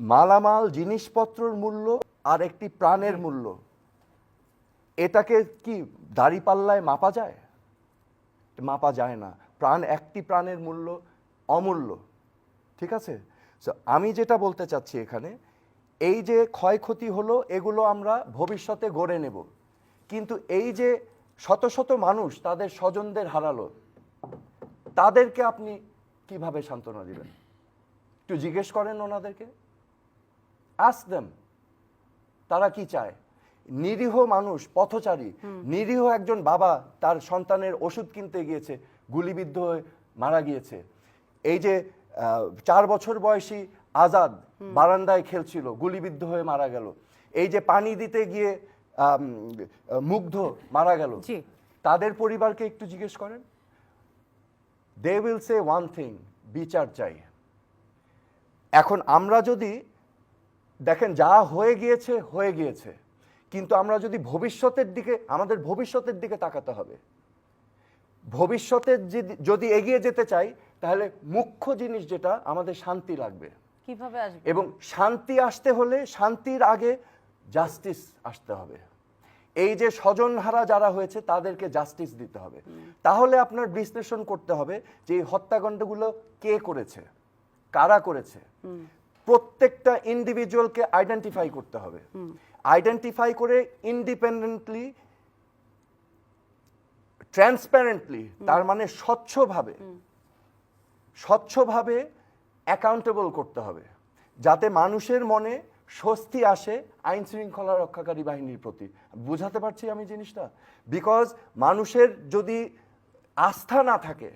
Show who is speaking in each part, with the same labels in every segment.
Speaker 1: মালামাল জিনিসপত্রের মূল্য আর একটি প্রাণের মূল্য। এটাকে কি দাড়িপাল্লায় মাপা যায়? মাপা যায় না। প্রাণ একটি প্রাণের মূল্য অমূল্য। ঠিক আছে? So, আমি যেটা বলতে চাচ্ছি এখানে এই যে ক্ষয়ক্ষতি হলো এগুলো আমরা ভবিষ্যতে গড়ে নেব। কিন্তু এই যে শত শত মানুষ তাদের স্বজনদের হারালো তাদেরকে আপনি কীভাবে সান্ত্বনা দিবেন? একটু জিজ্ঞেস করেন ওনাদেরকে। আস দেম তারা কি চায়? নিরীহ মানুষ পথচারী নিরীহ একজন বাবা তার সন্তানের ওষুধ কিনতে গিয়েছে গুলিবিদ্ধ হয়ে মারা গিয়েছে। এই যে চার বছর বয়সী আজাদ বারান্দায় খেলছিল গুলিবিদ্ধ হয়ে মারা গেল। এই যে পানি দিতে গিয়ে মুগ্ধ মারা গেল। তাদের পরিবারকে একটু জিজ্ঞেস করেন। They will say one thing বিচার চাই। এখন আমরা যদি দেখেন যা হয়ে গিয়েছে হয়ে গিয়েছে। কিন্তু আমরা যদি ভবিষ্যতের দিকে আমাদের ভবিষ্যতের দিকে তাকাতে হবে। ভবিষ্যতে যদি- এগিয়ে যেতে চাই তাহলে মুখ্য জিনিস যেটা আমাদের শান্তি লাগবে।
Speaker 2: কীভাবে আসবে?
Speaker 1: এবং শান্তি আসতে হলে শান্তির আগে জাস্টিস আসতে হবে। এই যে স্বজনহারা যারা হয়েছে তাদেরকে জাস্টিস দিতে হবে। তাহলে আপনার বিশ্লেষণ করতে হবে যে এই হত্যাকাণ্ডগুলো কে করেছে? কারা করেছে? প্রত্যেকটা ইন্ডিভিজুয়ালকে আইডেন্টিফাই করতে হবে। আইডেন্টিফাই করে ইন্ডিপেন্ডেন্টলি ট্রান্সপারেন্টলি তার মানে স্বচ্ছভাবে স্বচ্ছভাবে অ্যাকাউন্টেবল করতে হবে। যাতে মানুষের মনে স্বস্তি আসে আইন শৃঙ্খলা রক্ষাকারী বাহিনীর প্রতি। বুঝাতে পারছি আমি জিনিসটা? বিকজ মানুষের যদি আস্থা না থাকে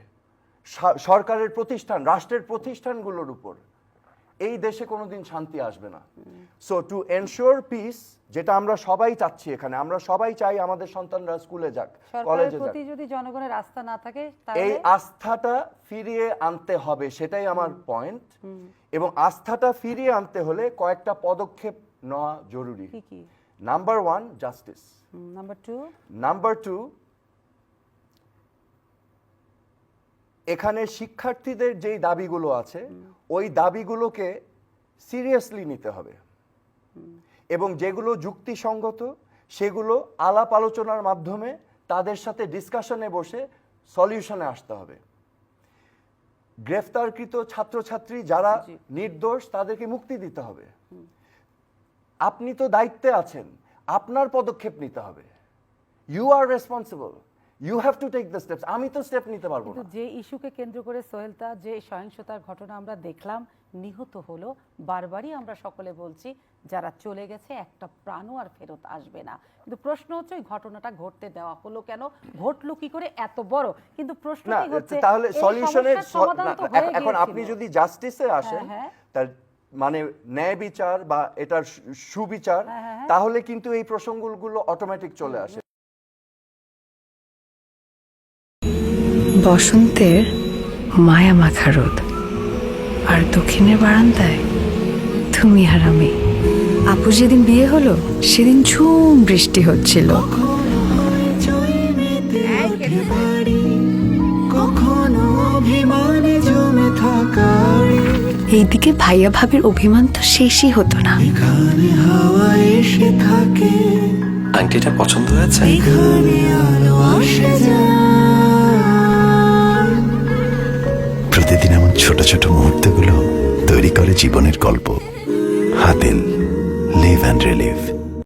Speaker 1: সরকারের প্রতিষ্ঠান রাষ্ট্রের প্রতিষ্ঠানগুলোর উপর এই দেশে কোনোদিন শান্তি আসবে না। সো টু এনশিওর পিস যেটা আমরা সবাই চাচ্ছি এখানে আমরা সবাই চাই আমাদের সন্তানরা স্কুলে যাক কলেজে যাক।
Speaker 2: যদি জনগণের আস্থা না থাকে
Speaker 1: এই আস্থাটা ফিরিয়ে আনতে হবে সেটাই আমার পয়েন্ট এবং আস্থাটা ফিরিয়ে আনতে হলে কয়েকটা পদক্ষেপ নেওয়া জরুরি।
Speaker 2: কি কি?
Speaker 1: Number one justice
Speaker 2: number two
Speaker 1: number two এখানে শিক্ষার্থীদের যেই দাবিগুলো আছে ওই দাবিগুলোকে সিরিয়াসলি নিতে হবে। এবং যেগুলো যুক্তিসঙ্গত সেগুলো আলাপ আলোচনার মাধ্যমে তাদের সাথে ডিসকাশনে বসে সলিউশনে আসতে হবে। গ্রেফতারকৃত ছাত্রছাত্রী যারা নির্দোষ তাদেরকে মুক্তি দিতে হবে। আপনি তো দায়িত্বে আছেন আপনার পদক্ষেপ নিতে হবে। You are responsible you have to take the steps আমি তো স্টেপ নিতে পারব না।
Speaker 2: যে ইস্যুকে কেন্দ্র করে সোহেলতা যে সহিংসতার ঘটনা আমরা দেখলাম নিহত হলো বারবারই আমরা সকলে বলছি যারা চলে গেছে একটা প্রাণও আর ফেরত আসবে না। কিন্তু প্রশ্ন হচ্ছে ওই ঘটনাটা ঘটতে দেওয়া হলো কেন? ঘটলো কি করে? এত বড়। কিন্তু
Speaker 1: না
Speaker 2: প্রশ্নটি হচ্ছে
Speaker 1: তাহলে সলিউশনের
Speaker 2: হয়ে
Speaker 1: এখন আপনি যদি জাস্টিসে আসেন
Speaker 2: হ্যাঁ।
Speaker 1: তার মানে ন্যায় বিচার বা এটার সুবিচার
Speaker 2: হ্যাঁ, হ্যাঁ, হ্যাঁ।
Speaker 1: তাহলে কিন্তু এই প্রসঙ্গগুলো অটোমেটিক চলে আসে।
Speaker 3: বসন্তের মায়া মাখা রোদ। আর দক্ষিণের বারান্দায় তুমি আর আমি। আপু যেদিন বিয়ে হলো সেদিন ঝুম বৃষ্টি হচ্ছিল। এইদিকে ভাইয়া ভাবির অভিমান তো শেষই হতো না।
Speaker 4: আংটিটা পছন্দ হয়েছে?
Speaker 5: ছোট ছোট মুহূর্তগুলো তৈরি করে জীবনের গল্প। হাতেন লিভ অ্যান্ড রিলিভ